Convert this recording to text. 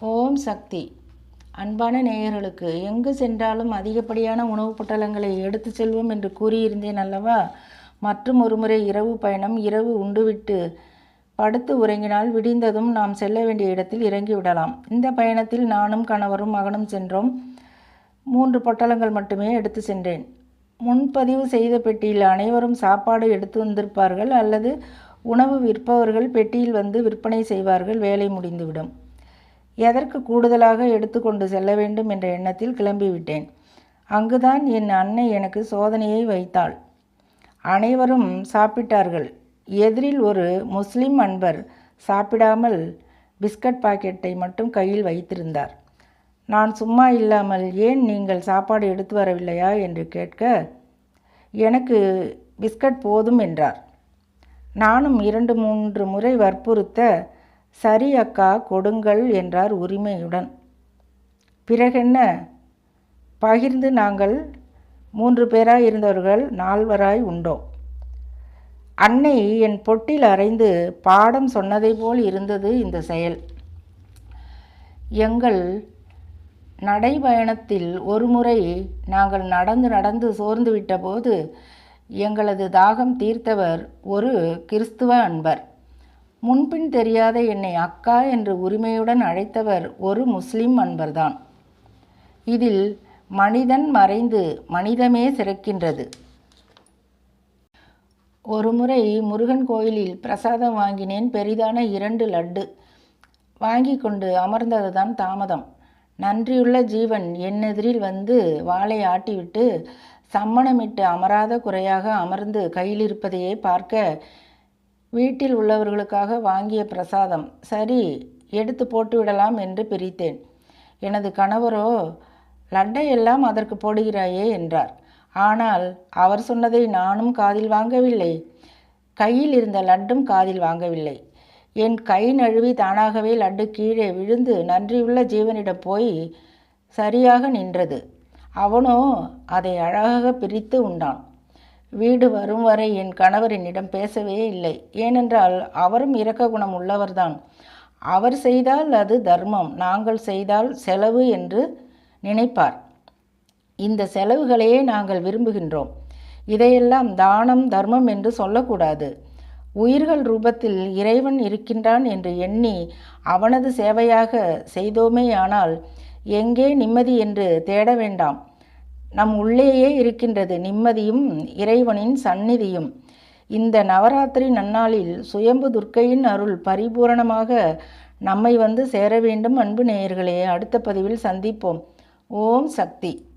ஓம் சக்தி. அன்பான நேயர்களுக்கு எங்கு சென்றாலும் அதிகப்படியான உணவுப் பொட்டலங்களை எடுத்து செல்வோம் என்று கூறியிருந்தேன் அல்லவா? மற்றும் ஒருமுறை இரவு பயணம் இரவு உண்டுவிட்டு படுத்து உறங்கினால் விடிந்ததும் நாம் செல்ல வேண்டிய இடத்தில் இறங்கிவிடலாம் இந்த பயணத்தில் நானும் கணவரும் மகனும் சென்றோம். மூன்று பொட்டலங்கள் மட்டுமே எடுத்து சென்றேன். முன்பதிவு செய்த பெட்டியில் அனைவரும் சாப்பாடு எடுத்து வந்திருப்பார்கள் அல்லது உணவு விற்பவர்கள் பெட்டியில் வந்து விற்பனை செய்வார்கள் வேலை முடிந்துவிடும். எதற்கு கூடுதலாக எடுத்துக்கொண்டு செல்ல வேண்டும் என்ற எண்ணத்தில் கிளம்பிவிட்டேன். அங்குதான் என் அன்னை எனக்கு சோதனையை வைத்தாள். அனைவரும் சாப்பிட்டார்கள். எதிரில் ஒரு முஸ்லிம் அன்பர் சாப்பிடாமல் பிஸ்கட் பாக்கெட்டை மட்டும் கையில் வைத்திருந்தார். நான் சும்மா இல்லாமல் ஏன் நீங்கள் சாப்பாடு எடுத்து வரவில்லையா என்று கேட்க எனக்கு பிஸ்கட் போதும் என்றார். நானும் இரண்டு மூன்று முறை வற்புறுத்த சரி அக்கா கொடுங்கள் என்றார் உரிமையுடன். பிறகென்ன? பகிர்ந்து நாங்கள் மூன்று பேராய் இருந்தவர்கள் நால்வராய் உண்டோம் அன்னை என் பொட்டில் அரைந்து பாடம் சொன்னதை போல் இருந்தது இந்த செயல். எங்கள் நடைபயணத்தில் ஒருமுறை நாங்கள் நடந்து நடந்து சோர்ந்து விட்டபோது எங்களது தாகம் தீர்த்தவர் ஒரு கிறிஸ்துவ அன்பர். முன்பின் தெரியாத என்னை அக்கா என்று உரிமையுடன் அழைத்தவர் ஒரு முஸ்லிம் அன்பர்தான். இதில் மனிதன் மறைந்து மனிதமே சிறக்கின்றது. ஒருமுறை முருகன் கோயிலில் பிரசாதம் வாங்கினேன். பெரிதான இரண்டு லட்டு வாங்கி கொண்டு அமர்ந்ததுதான் தாமதம். நன்றியுள்ள ஜீவன் என் எதிரில் வந்து வாளை ஆட்டிவிட்டு சம்மணமிட்டு அமராத குறையாக அமர்ந்து கையில் இருப்பதையே பார்க்க வீட்டில் உள்ளவர்களுக்காக வாங்கிய பிரசாதம். சரி எடுத்து போட்டு விடலாம் என்று பிரித்தேன். எனது கணவரோ லட்டை எல்லாம் அதற்கு போடுகிறாயே என்றார். ஆனால் அவர் சொன்னதை நானும் காதில் வாங்கவில்லை. கையில் இருந்த லட்டும் காதில் வாங்கவில்லை. என் கை நழுவி தானாகவே லட்டு கீழே விழுந்து நன்றியுள்ள ஜீவனிடம் போய் சரியாக நின்றது. அவனோ அதை அழகாக பிரித்து உண்டான். வீடு வரும் வரை என் கணவர் என்னிடம் பேசவே இல்லை. ஏனென்றால் அவரும் இரக்க குணம் உள்ளவர்தான். அவர் செய்தால் அது தர்மம். நாங்கள் செய்தால் செலவு என்று நினைப்பார். இந்த செலவுகளையே நாங்கள் விரும்புகின்றோம். இதையெல்லாம் தானம் தர்மம் என்று சொல்லக்கூடாது. உயிர்கள் ரூபத்தில் இறைவன் இருக்கின்றான் என்று எண்ணி அவனது சேவையாக செய்தோமேயானால் எங்கே நிம்மதி என்று தேட வேண்டாம். நம் உள்ளேயே இருக்கின்றது நிம்மதியும் இறைவனின் சந்நிதியும். இந்த நவராத்திரி நன்னாளில் சுயம்பு துர்க்கையின் அருள் பரிபூரணமாக நம்மை வந்து சேர வேண்டும் அன்பு நேயர்களே. அடுத்த பதிவில் சந்திப்போம். ஓம் சக்தி.